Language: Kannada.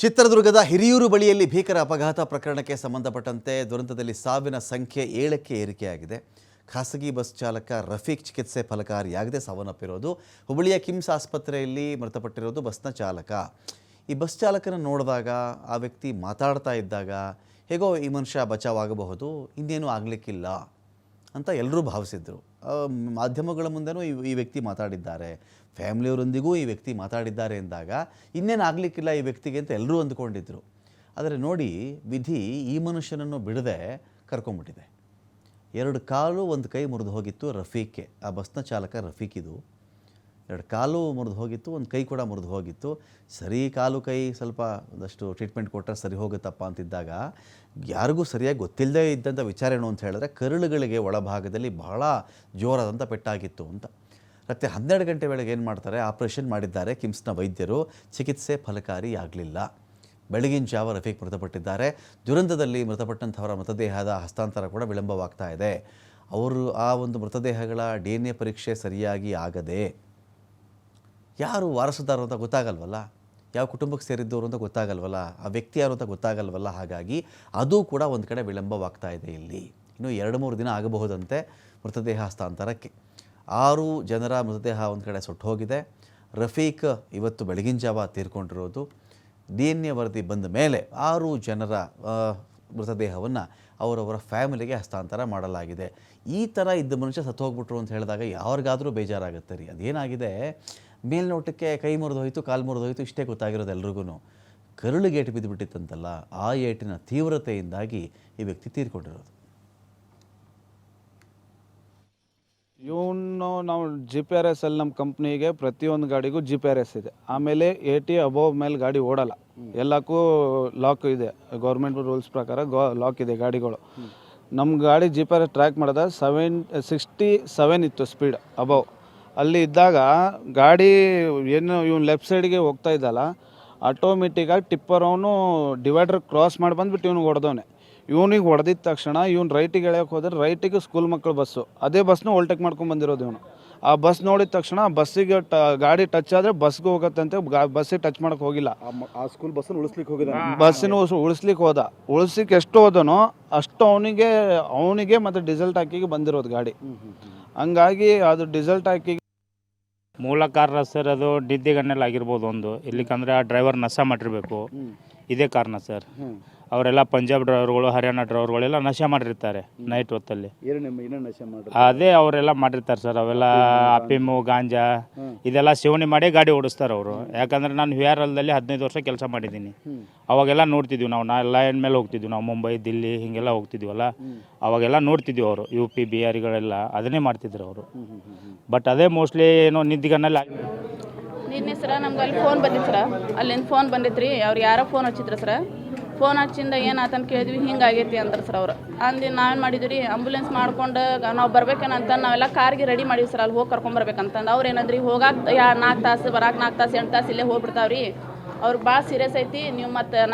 ಚಿತ್ರದುರ್ಗದ ಹಿರಿಯೂರು ಬಳಿಯಲ್ಲಿ ಭೀಕರ ಅಪಘಾತ ಪ್ರಕರಣಕ್ಕೆ ಸಂಬಂಧಪಟ್ಟಂತೆ ದುರಂತದಲ್ಲಿ ಸಾವಿನ ಸಂಖ್ಯೆ ಏಳಕ್ಕೆ ಏರಿಕೆಯಾಗಿದೆ. ಖಾಸಗಿ ಬಸ್ ಚಾಲಕ ರಫೀಕ್ ಚಿಕಿತ್ಸೆ ಫಲಕಾರಿಯಾಗದೆ. ಸಾವನ್ನಪ್ಪಿರೋದು ಹುಬ್ಬಳ್ಳಿಯ ಕಿಮ್ಸ್ ಆಸ್ಪತ್ರೆಯಲ್ಲಿ ಮೃತಪಟ್ಟಿರೋದು ಬಸ್ನ ಚಾಲಕ. ಈ ಬಸ್ ಚಾಲಕನ ನೋಡಿದಾಗ, ಆ ವ್ಯಕ್ತಿ ಮಾತಾಡ್ತಾ ಇದ್ದಾಗ, ಹೇಗೋ ಈ ಮನುಷ್ಯ ಬಚಾವಾಗಬಹುದು ಇನ್ನೇನು ಆಗಲಿಕ್ಕಿಲ್ಲ ಅಂತ ಎಲ್ಲರೂ ಭಾವಿಸಿದ್ರು. ಮಾಧ್ಯಮಗಳ ಮುಂದೆನೂ ಈ ಈ ವ್ಯಕ್ತಿ ಮಾತಾಡಿದ್ದಾರೆ. ಫ್ಯಾಮಿಲಿಯವರೊಂದಿಗೂ ಈ ವ್ಯಕ್ತಿ ಮಾತಾಡಿದ್ದಾರೆ ಎಂದಾಗ ಇನ್ನೇನು ಆಗಲಿಕ್ಕಿಲ್ಲ ಈ ವ್ಯಕ್ತಿಗೆ ಅಂತ ಎಲ್ಲರೂ ಅಂದ್ಕೊಂಡಿದ್ರು. ಆದರೆ ನೋಡಿ, ವಿಧಿ ಈ ಮನುಷ್ಯನನ್ನು ಬಿಡದೆ ಕರ್ಕೊಂಬಿಟ್ಟಿದೆ. ಎರಡು ಕಾಲು, ಒಂದು ಕೈ ಮುರಿದು ಹೋಗಿತ್ತು ರಫೀಕ್ಗೆ ಆ ಬಸ್ನ ಚಾಲಕ ರಫೀಕ್ ಇದು ಎರಡು ಕಾಲು ಮುರಿದು ಹೋಗಿತ್ತು, ಒಂದು ಕೈ ಕೂಡ ಮುರಿದು ಹೋಗಿತ್ತು. ಸರಿ ಕಾಲು ಕೈ ಸ್ವಲ್ಪ ಒಂದಷ್ಟು ಟ್ರೀಟ್ಮೆಂಟ್ ಕೊಟ್ಟರೆ ಸರಿ ಹೋಗುತ್ತಪ್ಪ ಅಂತಿದ್ದಾಗ ಯಾರಿಗೂ ಸರಿಯಾಗಿ ಗೊತ್ತಿಲ್ಲದೆ ಇದ್ದಂಥ ವಿಚಾರ ಏನು ಅಂತ ಹೇಳಿದ್ರೆ ಕರುಳುಗಳಿಗೆ ಒಳಭಾಗದಲ್ಲಿ ಬಹಳ ಜೋರಾದಂಥ ಪೆಟ್ಟಾಗಿತ್ತು ಅಂತ. ಮತ್ತು ಹನ್ನೆರಡು ಗಂಟೆ ವೇಳೆಗೆ ಏನು ಮಾಡ್ತಾರೆ, ಆಪರೇಷನ್ ಮಾಡಿದ್ದಾರೆ ಕಿಮ್ಸ್ನ ವೈದ್ಯರು. ಚಿಕಿತ್ಸೆ ಫಲಕಾರಿಯಾಗಲಿಲ್ಲ. ಬೆಳಗಿನ ಜಾವ ರಫೀಕ್ ಮೃತಪಟ್ಟಿದ್ದಾರೆ. ದುರಂತದಲ್ಲಿ ಮೃತಪಟ್ಟಂಥವರ ಮೃತದೇಹದ ಹಸ್ತಾಂತರ ಕೂಡ ವಿಳಂಬವಾಗ್ತಾ ಇದೆ. ಅವರು ಆ ಒಂದು ಮೃತದೇಹಗಳ ಡಿ ಎನ್ ಎ ಪರೀಕ್ಷೆ ಸರಿಯಾಗಿ ಆಗದೆ ಯಾರು ವಾರಸುದಾರರು ಅಂತ ಗೊತ್ತಾಗಲ್ವಲ್ಲ? ಯಾವ ಕುಟುಂಬಕ್ಕೆ ಸೇರಿದ್ದವರು ಅಂತ ಗೊತ್ತಾಗಲ್ವಲ್ಲ? ಆ ವ್ಯಕ್ತಿ ಯಾರು ಅಂತ ಗೊತ್ತಾಗಲ್ವಲ್ಲ? ಹಾಗಾಗಿ ಅದು ಕೂಡ ಒಂದು ಕಡೆ ವಿಳಂಬವಾಗ್ತಾ ಇದೆ ಇಲ್ಲಿ. ಇನ್ನು ಎರಡು ಮೂರು ದಿನ ಆಗಬಹುದಂತೆ ಮೃತದೇಹ ಹಸ್ತಾಂತರಕ್ಕೆ ಆರು ಜನರ ಮೃತದೇಹ ಒಂದು ಕಡೆ ಸುಟ್ಟು ಹೋಗಿದೆ ರಫೀಕ್ ಇವತ್ತು ಬೆಳಗಿನ ಜಾವ ತೀರ್ಕೊಂಡಿರೋದು. ಡಿ ಎನ್ ಎ ವರದಿ ಬಂದ ಮೇಲೆ ಆರು ಜನರ ಮೃತದೇಹವನ್ನು ಅವರವರ ಫ್ಯಾಮಿಲಿಗೆ ಹಸ್ತಾಂತರ ಮಾಡಲಾಗಿದೆ. ಈ ಥರ ಇದ್ದ ಮನುಷ್ಯ ಸತ್ತು ಹೋಗ್ಬಿಟ್ರು ಅಂತ ಹೇಳಿದಾಗ ಯಾರಿಗಾದರೂ ಬೇಜಾರಾಗುತ್ತೆ ರೀ. ಅದೇನಾಗಿದೆ? ಮೇಲ್ನೋಟಕ್ಕೆ ಕೈ ಮುರಿದು ಹೋಯಿತು ಕಾಲು ಮುರಿದು ಹೋಯಿತು ಇಷ್ಟೇ ಗೊತ್ತಾಗಿರೋದು ಎಲ್ರಿಗೂ ಕರುಳಿಗೆ ಏಟು ಬಿದ್ದುಬಿಟ್ಟಿತ್ತಂತಲ್ಲ ಆ ಏಟಿನ ತೀವ್ರತೆಯಿಂದಾಗಿ ಈ ವ್ಯಕ್ತಿ ತೀರ್ಕೊಂಡಿರೋದು. ಇವನು ನಾವು ಜಿ ಪಿ ಆರ್ ಎಸ್ ಅಲ್ಲಿ ನಮ್ಮ ಕಂಪ್ನಿಗೆ ಪ್ರತಿಯೊಂದು ಗಾಡಿಗೂ ಜಿ ಪಿ ಆರ್ ಎಸ್ ಇದೆ. ಆಮೇಲೆ ಎ ಟಿ ಅಬೋವ್ ಮೇಲೆ ಗಾಡಿ ಓಡಲ್ಲ. ಎಲ್ಲಕ್ಕೂ ಲಾಕ್ ಇದೆ. ಗೌರ್ಮೆಂಟ್ ರೂಲ್ಸ್ ಪ್ರಕಾರ ಗೋ ಲಾಕ್ ಇದೆ ಗಾಡಿಗಳು. ನಮ್ಮ ಗಾಡಿ G P R S track ಮಾಡಿದ ಸೆವೆನ್ ಸಿಕ್ಸ್ಟಿ ಸೆವೆನ್ ಇತ್ತು ಸ್ಪೀಡ್ ಅಬೋವ್ ಅಲ್ಲಿ ಇದ್ದಾಗ ಗಾಡಿ ಏನು ಇವ್ನು ಲೆಫ್ಟ್ ಸೈಡ್ಗೆ ಹೋಗ್ತಾ ಇದ್ದಲ್ಲ ಆಟೋಮೆಟಿಕ್ಕಾಗಿ ಟಿಪ್ಪರ್ ಅವನು ಡಿವೈಡರ್ ಕ್ರಾಸ್ ಮಾಡಿ ಬಂದ್ಬಿಟ್ಟು ಇವ್ನಿಗೆ ಹೊಡೆದವನೆ. ಇವನಿಗೆ ಹೊಡೆದಿದ್ದ ತಕ್ಷಣ ಇವ್ನು ರೈಟಿಗೆ ಎಳೆಯೋಕೆ ಹೋದ್ರೆ ರೈಟಿಗೆ ಸ್ಕೂಲ್ ಮಕ್ಕಳು ಬಸ್ಸು ಅದೇ ಬಸ್ನ ಓಲ್ಟೇಕ್ ಮಾಡ್ಕೊಂಡು ಬಂದಿರೋದು ಇವನು. ಆ ಬಸ್ ನೋಡಿದ ತಕ್ಷಣ ಬಸ್ಸಿಗೆ ಟ ಗಾಡಿ ಟಚ್ ಆದರೆ ಬಸ್ಗೆ ಹೋಗತ್ತಂತೆ ಬಸ್ಸಿಗೆ ಟಚ್ ಮಾಡೋಕೆ ಹೋಗಿಲ್ಲ. ಆ ಸ್ಕೂಲ್ ಬಸ್ಸನ್ನು ಉಳಿಸ್ಲಿಕ್ಕೆ ಹೋಗಿದ ಬಸ್ಸಿನ ಉಳಿಸ್ಲಿಕ್ಕೆ ಹೋದ. ಉಳಿಸ್ಲಿಕ್ಕೆ ಎಷ್ಟು ಹೋದನೋ ಅಷ್ಟು ಅವನಿಗೆ ಅವನಿಗೆ ಮತ್ತು ಡೀಸೆಲ್ ಹಾಕಿಗೆ ಬಂದಿರೋದು ಗಾಡಿ. ಹಂಗಾಗಿ ಅದು ಡೀಸೆಲ್ ಟ್ಯಾಕಿಗೆ ಮೂಲ ಕಾರಣ ಸರ್ ಅದು ಡಿದ್ದಿಗಣ್ಣಲ್ಲಿ ಆಗಿರ್ಬೋದು ಒಂದು. ಇಲ್ಲಿಕಂದ್ರೆ ಆ ಡ್ರೈವರ್ ನಸ ಮಾಡಿರ್ಬೇಕು. ಇದೇ ಕಾರಣ ಸರ್. ಅವರೆಲ್ಲ ಪಂಜಾಬ್ ಡ್ರೈವರ್ಗಳು ಹರಿಯಾಣ ಡ್ರೈವರ್ಗಳೆಲ್ಲ ನಶೆ ಮಾಡಿರ್ತಾರೆ ನೈಟ್ ಹೊತ್ತಲ್ಲಿ. ಏನು ಏನೇನು ನಶೆ ಮಾಡ್ರಿ ಅದೇ ಅವರೆಲ್ಲ ಮಾಡಿರ್ತಾರೆ ಸರ್ ಅವೆಲ್ಲ ಅಫೀಮು ಗಾಂಜಾ ಇದೆಲ್ಲ ಸೇವನೆ ಮಾಡಿ ಗಾಡಿ ಓಡಿಸ್ತಾರೆ ಅವರು. ಯಾಕಂದ್ರೆ ನಾನು ವಿ ಆರ್ ಎಲ್ದಲ್ಲಿ ಹದಿನೈದು ವರ್ಷ ಕೆಲಸ ಮಾಡಿದ್ದೀನಿ. ಅವಾಗೆಲ್ಲ ನೋಡ್ತಿದ್ವಿ ನಾವು ನಾ ಲೈನ್ ಮೇಲೆ ಹೋಗ್ತಿದ್ವಿ ನಾವು ಮುಂಬೈ ದಿಲ್ಲಿ ಹಿಂಗೆಲ್ಲ ಹೋಗ್ತಿದ್ವಲ್ಲ. ಅವಾಗೆಲ್ಲ ನೋಡ್ತಿದ್ವಿ ಅವರು ಯು ಪಿ ಬಿಹಾರಿಗಳೆಲ್ಲ ಅದನ್ನೇ ಮಾಡ್ತಿದ್ರು ಅವರು. ಬಟ್ ಅದೇ ಮೋಸ್ಟ್ಲಿ ಏನೋ ನಿದ್ದಿಗನ್ನೆಲ್ಲ ಆಗಿ ನಿನ್ನೆ ಸರ ನಮ್ಗೆ ಅಲ್ಲಿ ಫೋನ್ ಬಂದಿತ್ತು ಸರ ಅಲ್ಲಿಂದ ಫೋನ್ ಬಂದಿತ್ತು ರೀ ಅವ್ರು ಯಾರೋ ಫೋನ್ ಹಚ್ಚಿದ್ರು ಸರ ಫೋನ್ ಹಚ್ಚಿಂದ ಏನಾತಂತ ಕೇಳಿದ್ವಿ ಹಿಂಗಾಗೈತಿ ಅಂತಾರೆ ಸರ್ ಅವ್ರು. ಅಂದು ನಾವೇನು ಮಾಡಿದ್ವಿ ರೀ ಆಂಬುಲೆನ್ಸ್ ಮಾಡ್ಕೊಂಡು ನಾವು ಬರ್ಬೇಕೇನಂತ ನಾವೆಲ್ಲ ಕಾರ್ಗೆ ರೆಡಿ ಮಾಡಿವಿ ಸರ್, ಅಲ್ಲಿ ಹೋಗಿ ಕರ್ಕೊಂಬರ್ಬೇಕಂತಂದು ಅವ್ರು ಏನಂದ್ರಿ, ಹೋಗಾಕ ಯಾ ನಾಲ್ಕು ತಾಸು, ಬರಾಕ್ ನಾಲ್ಕು ತಾಸು, ಎಂಟು ತಾಸು ಇಲ್ಲೇ ಹೋಗ್ಬಿಡ್ತಾವ್ರಿ. ಅವ್ರಿಗೆ ಭಾಳ ಸೀರಿಯಸ್ ಐತಿ, ನೀವು ಮತ್ತು ನಾ